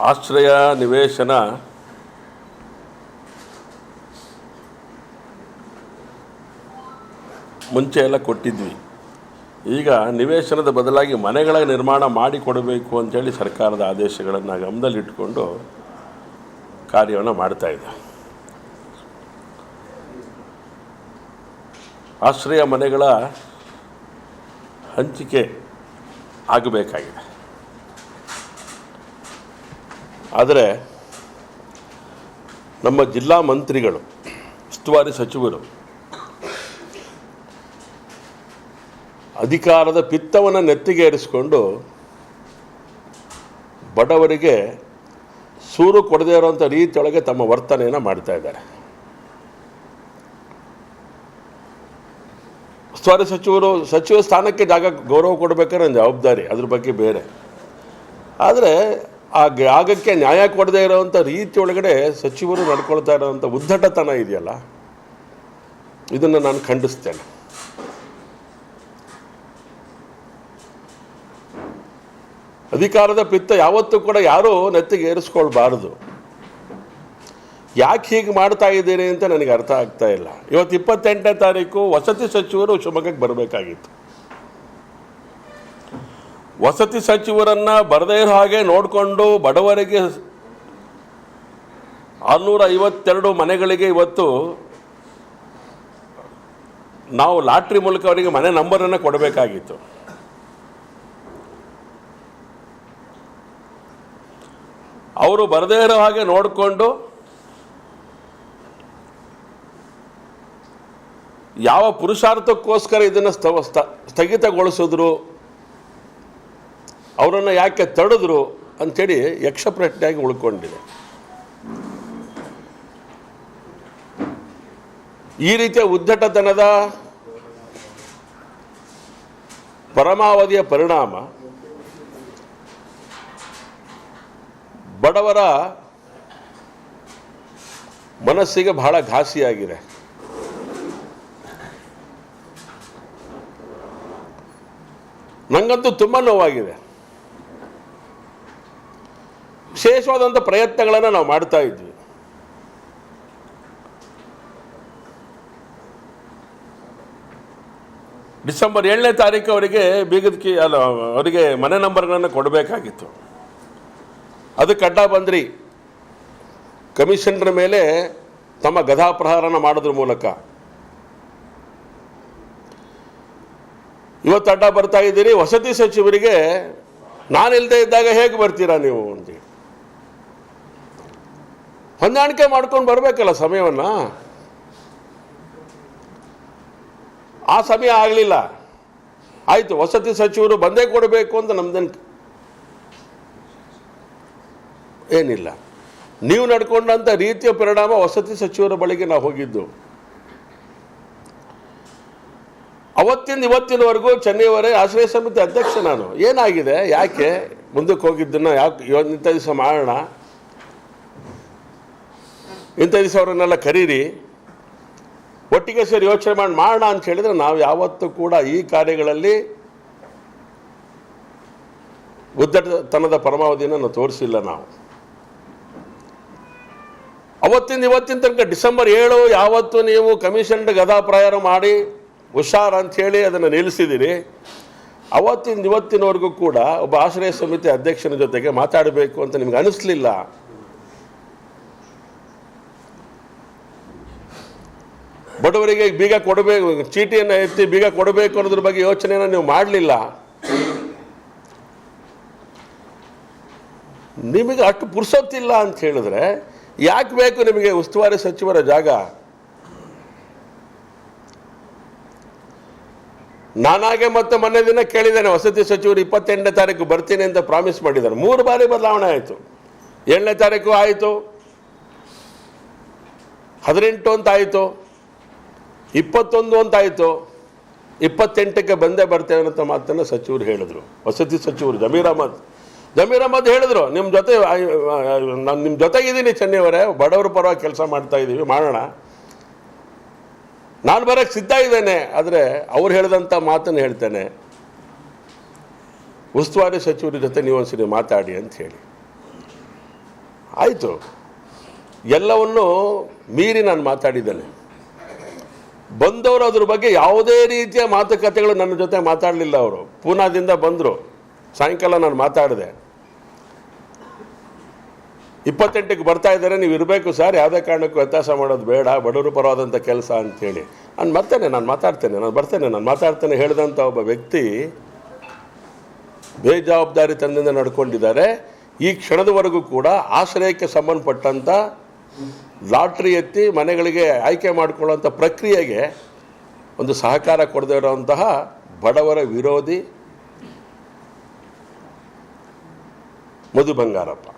ಆಶ್ರಯ ನಿವೇಶನ ಮುಂಚೆ ಎಲ್ಲ ಕೊಟ್ಟಿದ್ವಿ. ಈಗ ನಿವೇಶನದ ಬದಲಾಗಿ ಮನೆಗಳ ನಿರ್ಮಾಣ ಮಾಡಿಕೊಡಬೇಕು ಅಂತೇಳಿ ಸರ್ಕಾರದ ಆದೇಶಗಳನ್ನು ಗಮನದಲ್ಲಿಟ್ಟುಕೊಂಡು ಕಾರ್ಯವನ್ನು ಮಾಡ್ತಾ ಇದೆ. ಆಶ್ರಯ ಮನೆಗಳ ಹಂಚಿಕೆ ಆಗಬೇಕಾಗಿದೆ. ಆದರೆ ನಮ್ಮ ಜಿಲ್ಲಾ ಮಂತ್ರಿಗಳು, ಉಸ್ತುವಾರಿ ಸಚಿವರು ಅಧಿಕಾರದ ಪಿತ್ತವನ್ನು ನೆತ್ತಿಗೇರಿಸಿಕೊಂಡು ಬಡವರಿಗೆ ಸೂರು ಕೊಡದೇ ಇರೋಂಥ ರೀತಿಯೊಳಗೆ ತಮ್ಮ ವರ್ತನೆಯನ್ನು ಮಾಡ್ತಾ ಇದ್ದಾರೆ. ಉಸ್ತುವಾರಿ ಸಚಿವರು, ಸಚಿವ ಸ್ಥಾನಕ್ಕೆ ಜಾಗ ಗೌರವ ಕೊಡಬೇಕಾದ್ರೆ ಜವಾಬ್ದಾರಿ, ಅದ್ರ ಬಗ್ಗೆ ಬೇರೆ. ಆದರೆ ಆ ಜಾಗಕ್ಕೆ ನ್ಯಾಯ ಕೊಡದೇ ಇರೋವಂಥ ರೀತಿ ಒಳಗಡೆ ಸಚಿವರು ನಡ್ಕೊಳ್ತಾ ಇರೋವಂಥ ಉದ್ದಟತನ ಇದೆಯಲ್ಲ? ಇದನ್ನು ನಾನು ಖಂಡಿಸ್ತೇನೆ. ಅಧಿಕಾರದ ಪಿತ್ತ ಯಾವತ್ತೂ ಕೂಡ ಯಾರೂ ನೆತ್ತಿಗೆ ಏರಿಸ್ಕೊಳ್ಬಾರ್ದು. ಯಾಕೆ ಹೀಗೆ ಮಾಡ್ತಾ ಇದ್ದೀರಿ ಅಂತ ನನಗೆ ಅರ್ಥ ಆಗ್ತಾ ಇಲ್ಲ. ಇವತ್ತು ಇಪ್ಪತ್ತೆಂಟನೇ ತಾರೀಕು ವಸತಿ ಸಚಿವರು ಶಿವಮೊಗ್ಗಕ್ಕೆ ಬರಬೇಕಾಗಿತ್ತು. ವಸತಿ ಸಚಿವರನ್ನು ಬರದೇ ಇರೋ ಹಾಗೆ ನೋಡಿಕೊಂಡು ಬಡವರಿಗೆ ಆರುನೂರ ಐವತ್ತೆರಡು ಮನೆಗಳಿಗೆ ಇವತ್ತು ನಾವು ಲಾಟ್ರಿ ಮೂಲಕ ಅವರಿಗೆ ಮನೆ ನಂಬರನ್ನು ಕೊಡಬೇಕಾಗಿತ್ತು. ಅವರು ಬರದೇ ಇರೋ ಹಾಗೆ ನೋಡಿಕೊಂಡು ಯಾವ ಪುರುಷಾರ್ಥಕ್ಕೋಸ್ಕರ ಇದನ್ನು ಸ್ಥ- ಸ್ಥ- ಸ್ಥಗಿತಗೊಳಿಸಿದ್ರು ಅವರನ್ನು ಯಾಕೆ ತಡೆದ್ರು ಅಂಥೇಳಿ ಯಕ್ಷ ಪ್ರಶ್ನೆಯಾಗಿ ಉಳ್ಕೊಂಡಿದೆ. ಈ ರೀತಿಯ ಉದ್ದಟತನದ ಪರಮಾವಧಿಯ ಪರಿಣಾಮ ಬಡವರ ಮನಸ್ಸಿಗೆ ಬಹಳ ಘಾಸಿಯಾಗಿದೆ. ನನಗಂತೂ ತುಂಬ ನೋವಾಗಿದೆ. ವಿಶೇಷವಾದಂಥ ಪ್ರಯತ್ನಗಳನ್ನು ನಾವು ಮಾಡ್ತಾ ಇದ್ವಿ. ಡಿಸೆಂಬರ್ ಏಳನೇ ತಾರೀಕು ಅವರಿಗೆ ಬೀಗದಕ್ಕೆ ಅಲ್ಲ, ಅವರಿಗೆ ಮನೆ ನಂಬರ್ಗಳನ್ನು ಕೊಡಬೇಕಾಗಿತ್ತು. ಅದು ಅಡ್ಡ ಬಂದ್ರಿ. ಕಮಿಷನರ್ ಮೇಲೆ ತಮ್ಮ ಗದಾಪ್ರಹಾರನ ಮಾಡೋದ್ರ ಮೂಲಕ. ಇವತ್ತು ಅಡ್ಡ ಬರ್ತಾ ಇದ್ದೀರಿ. ವಸತಿ ಸಚಿವರಿಗೆ ನಾನಿಲ್ಲದೆ ಇದ್ದಾಗ ಹೇಗೆ ಬರ್ತೀರಾ ನೀವು ಅಂತೇಳಿ ಹೊಂದಾಣಿಕೆ ಮಾಡ್ಕೊಂಡು ಬರಬೇಕಲ್ಲ ಸಮಯವನ್ನು? ಆ ಸಮಯ ಆಗಲಿಲ್ಲ. ಆಯಿತು, ವಸತಿ ಸಚಿವರು ಬಂದೇ ಕೊಡಬೇಕು ಅಂತ ನಮ್ದನ್ ಏನಿಲ್ಲ. ನೀವು ನಡ್ಕೊಂಡಂಥ ರೀತಿಯ ಪರಿಣಾಮ ವಸತಿ ಸಚಿವರ ಬಳಿಗೆ ನಾವು ಹೋಗಿದ್ದು. ಅವತ್ತಿಂದ ಇವತ್ತಿನವರೆಗೂ ಚೆನ್ನೈವರೇ ಆಶ್ರಯ ಸಮಿತಿ ಅಧ್ಯಕ್ಷ ನಾನು. ಏನಾಗಿದೆ? ಯಾಕೆ? ಮುಂದಕ್ಕೆ ಹೋಗಿದ್ದನ್ನು ಯಾಕೆ ಇಂಥ ದಿವಸ ಮಾಡೋಣ? ಇಂಥ ದಿವಸ ಅವರನ್ನೆಲ್ಲ ಕರೀರಿ. ಒಟ್ಟಿಗೆ ಸೇರಿ ಯೋಚನೆ ಮಾಡಿ ಮಾಡೋಣ ಅಂತ ಹೇಳಿದರೆ ನಾವು ಯಾವತ್ತೂ ಕೂಡ ಈ ಕಾರ್ಯಗಳಲ್ಲಿ ಉದ್ದಟತನದ ಪರಮಾವಧಿಯನ್ನು ತೋರಿಸಿಲ್ಲ ನಾವು. ಅವತ್ತಿಂದ ಇವತ್ತಿನ ತನಕ ಡಿಸೆಂಬರ್ ಏಳು ಯಾವತ್ತು ನೀವು ಕಮಿಷನ್ ಗದಾಪ್ರಾಯಾರ ಮಾಡಿ ಹುಷಾರ್ ಅಂಥೇಳಿ ಅದನ್ನು ನಿಲ್ಲಿಸಿದ್ದೀರಿ ಅವತ್ತಿಂದ ಇವತ್ತಿನವರೆಗೂ ಕೂಡ ಒಬ್ಬ ಆಶ್ರಯ ಸಮಿತಿ ಅಧ್ಯಕ್ಷನ ಜೊತೆಗೆ ಮಾತಾಡಬೇಕು ಅಂತ ನಿಮ್ಗೆ ಅನಿಸ್ಲಿಲ್ಲ. ಬಡವರಿಗೆ ಬೀಗ ಕೊಡಬೇಕು ಚೀಟಿಯನ್ನು ಎತ್ತಿ ಬೀಗ ಕೊಡಬೇಕು ಅನ್ನೋದ್ರ ಬಗ್ಗೆ ಯೋಚನೆಯನ್ನು ನೀವು ಮಾಡಲಿಲ್ಲ. ನಿಮಗೆ ಅಷ್ಟು ಪುರ್ಸೊತ್ತಿಲ್ಲ ಅಂತ ಹೇಳಿದ್ರೆ ಯಾಕೆ ಬೇಕು ನಿಮಗೆ ಉಸ್ತುವಾರಿ ಸಚಿವರ ಜಾಗ? ನಾನಾಗೆ ಮತ್ತೆ ಮೊನ್ನೆ ದಿನ ಕೇಳಿದ್ದೇನೆ, ವಸತಿ ಸಚಿವರು ಇಪ್ಪತ್ತೆಂಟನೇ ತಾರೀಕು ಬರ್ತೀನಿ ಅಂತ ಪ್ರಾಮಿಸ್ ಮಾಡಿದ್ದಾರೆ. ಮೂರು ಬಾರಿ ಬದಲಾವಣೆ ಆಯಿತು. ಏಳನೇ ತಾರೀಕು ಆಯಿತು. ಹದಿನೆಂಟು ಅಂತ ಆಯಿತು. ಇಪ್ಪತ್ತೊಂದು ಅಂತಾಯಿತು. ಇಪ್ಪತ್ತೆಂಟಕ್ಕೆ ಬಂದೇ ಬರ್ತೇವೆ ಅಂತ ಮಾತನ್ನು ಸಚಿವರು ಹೇಳಿದರು. ವಸತಿ ಸಚಿವರು ಜಮೀರ್ ಅಹಮದ್. ಜಮೀರ್ ಅಹಮದ್ ಹೇಳಿದ್ರು ನಿಮ್ಮ ಜೊತೆ ನಾನು ನಿಮ್ಮ ಜೊತೆಗಿದ್ದೀನಿ ಚೆನ್ನೈವರೇ ಬಡವರ ಪರವಾಗಿ ಕೆಲಸ ಮಾಡ್ತಾ ಇದ್ದೀವಿ ಮಾಡೋಣ. ನಾನು ಬರೋಕ್ಕೆ ಸಿದ್ಧ ಇದ್ದೇನೆ, ಆದರೆ ಅವ್ರು ಹೇಳಿದಂಥ ಮಾತನ್ನು ಹೇಳ್ತೇನೆ. ಉಸ್ತುವಾರಿ ಸಚಿವರ ಜೊತೆ ನೀವು ಒಂದ್ಸರಿ ಮಾತಾಡಿ ಅಂತ ಹೇಳಿ. ಆಯಿತು. ಎಲ್ಲವನ್ನು ಮೀರಿ ನಾನು ಮಾತಾಡಿದ್ದೇನೆ. ಬಂದವರು ಅದ್ರ ಬಗ್ಗೆ ಯಾವುದೇ ರೀತಿಯ ಮಾತುಕತೆಗಳು ನನ್ನ ಜೊತೆ ಮಾತಾಡಲಿಲ್ಲ ಅವರು. ಪೂನಾದಿಂದ ಬಂದರು. ಸಾಯಂಕಾಲ ನಾನು ಮಾತಾಡಿದೆ. ಇಪ್ಪತ್ತೆಂಟಕ್ಕೆ ಬರ್ತಾ ಇದ್ದಾರೆ, ನೀವು ಇರಬೇಕು ಸರ್, ಯಾವುದೇ ಕಾರಣಕ್ಕೂ ವ್ಯತ್ಯಾಸ ಮಾಡೋದು ಬೇಡ, ಬಡವರು ಪರವಾದಂಥ ಕೆಲಸ ಅಂತೇಳಿ. ನಾನು ಬರ್ತೇನೆ ನಾನು ಮಾತಾಡ್ತೇನೆ, ನಾನು ಬರ್ತೇನೆ, ನಾನು ಮಾತಾಡ್ತೇನೆ ಹೇಳಿದಂಥ ಒಬ್ಬ ವ್ಯಕ್ತಿ ಬೇಜವಾಬ್ದಾರಿ ತಂದಿಂದ ನಡ್ಕೊಂಡಿದ್ದಾರೆ. ಈ ಕ್ಷಣದವರೆಗೂ ಕೂಡ ಆಶ್ರಯಕ್ಕೆ ಸಂಬಂಧಪಟ್ಟಂಥ ಲಾಟ್ರಿ ಎತ್ತಿ ಮನೆಗಳಿಗೆ ಆಯ್ಕೆ ಮಾಡಿಕೊಳ್ಳುವಂಥ ಪ್ರಕ್ರಿಯೆಗೆ ಒಂದು ಸಹಕಾರ ಕೊಡದೇ ಇರುವಂತಹ ಬಡವರ ವಿರೋಧಿ ಮಧು ಬಂಗಾರಪ್ಪ.